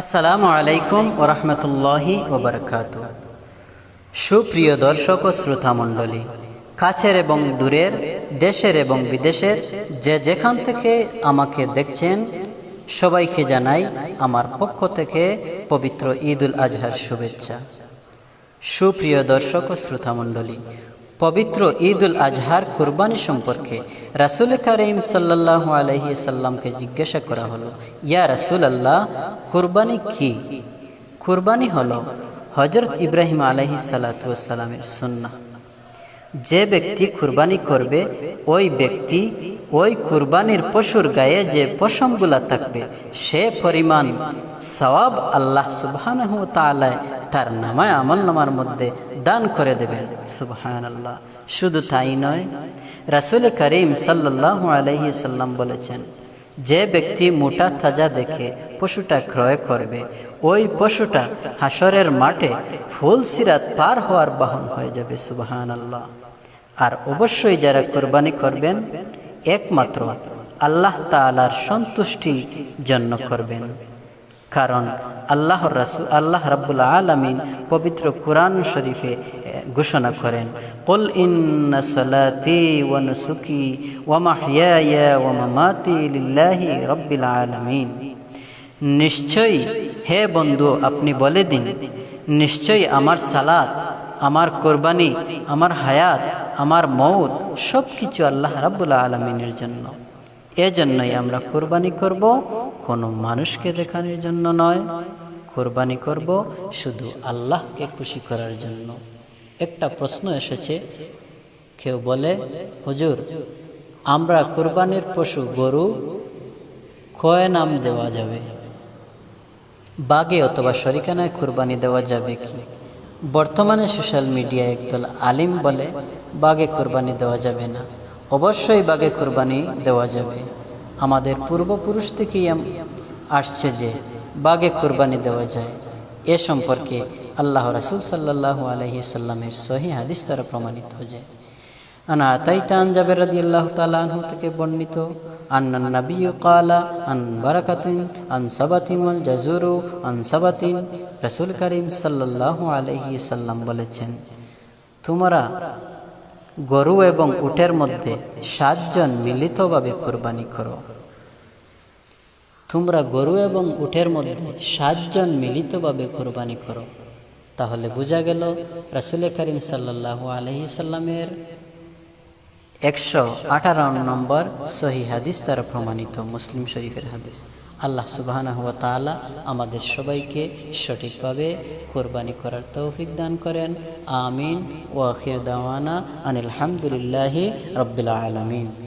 আসসালামু আলাইকুম ওরহমতুল্লাহি ওবরকাত সুপ্রিয় দর্শক ও শ্রোতা মণ্ডলী, কাছের এবং দূরের, দেশের এবং বিদেশের যে যেখান থেকে আমাকে দেখছেন, সবাইকে জানাই আমার পক্ষ থেকে পবিত্র ঈদুল আজহার শুভেচ্ছা। সুপ্রিয় দর্শক ও শ্রোতা মণ্ডলী পবিত্র ঈদ উল আজহার কুরবানি সম্পর্কে রাসুল করিম সাল্লাহ আলহি সাল্লামকে জিজ্ঞাসা করা হলো, ইয়া রাসুল আল্লাহ কুরবানি কি? কুরবানি হলো হজরত ইব্রাহিম আলহি সালাতামের সুন্না যে ব্যক্তি কুরবানি করবে, ওই ব্যক্তি ওই কুরবানির পশুর গায়ে যে পশমগুলা থাকবে, সে পরিমাণ সওয়াব আল্লাহ সুবহানাহ তার নামায় আমল নামার মধ্যে দান করে দেবেন। সুবহান আল্লাহ শুধু তাই নয়, রাসুল করিম সাল্লাহ আলহি সাল্লাম বলেছেন যে ব্যক্তি মোটা তাজা দেখে পশুটা ক্রয় করবে, ওই পশুটা হাসরের মাঠে ফুল সিরাত পার হওয়ার বাহন হয়ে যাবে সুবাহান আল্লাহ আর অবশ্যই যারা কোরবানি করবেন, একমাত্র আল্লাহ তালার সন্তুষ্টি জন্য করবেন। কারণ আল্লাহ রাসুল আল্লাহ রাব্বুল আলমিন পবিত্র কোরআন শরীফে ঘোষণা করেন قل إن صلاتي ونسكي ومحياي ومماتي لله رب العالمين নিশ্চয়ই হে বন্ধু আপনি বলে দিন নিশ্চয়ই আমার সালাত আমার কোরবানি আমার হায়াত আমার মৌত সব কিছু আল্লাহ রাব্বুল আলমিনের জন্য এজন্যই আমরা কোরবানি করব। কোনো মানুষকে দেখানোর জন্য নয়। কোরবানি করব শুধু আল্লাহকে খুশি করার জন্য। একটা প্রশ্ন এসেছে। কেউ বলে, হুজুর, আমরা কোরবানির পশু, গরু কয় নাম দেওয়া যাবে? বাগে অথবা শরিকানায় কোরবানি দেওয়া যাবে কি? বর্তমানে সোশ্যাল মিডিয়ায় একদল আলিম বলে, বাগে কোরবানি দেওয়া যাবে না। অবশ্যই বাগে কোরবানি দেওয়া যাবে। আমাদের পূর্বপুরুষ থেকেই আসছে যে বাগে কোরবানি দেওয়া যায়। এ সম্পর্কে আল্লাহ রাসুল সাল্লাহ আলহি সাল্লামের সহি হাদিস দ্বারা প্রমাণিত যে, আনা আতাইতান জাবের রাদি আল্লাহ তালাহু থেকে বর্ণিত কালা আন রসুল সাল্লাম বলেছেন, তোমরা গরু এবং উটের মধ্যে সাতজন মিলিতভাবে কোরবানি করো। তোমরা গরু এবং উটের মধ্যে সাতজন মিলিতভাবে কোরবানি করো। তাহলে বোঝা গেল রাসুল করিম সাল্লাহ আলহি সাল্লামের একশো আঠারো নম্বর সহি হাদিস দ্বারা প্রমাণিত মুসলিম শরীফের হাদিস। আল্লাহ সুবাহানা হুয়া তালা আমাদের সবাইকে সঠিকভাবে কোরবানি করার তৌফিক দান করেন। আমিন। ওয়াখির দাওয়ানা আনিল হামদুলিল্লাহি রব্বিল আলমিন।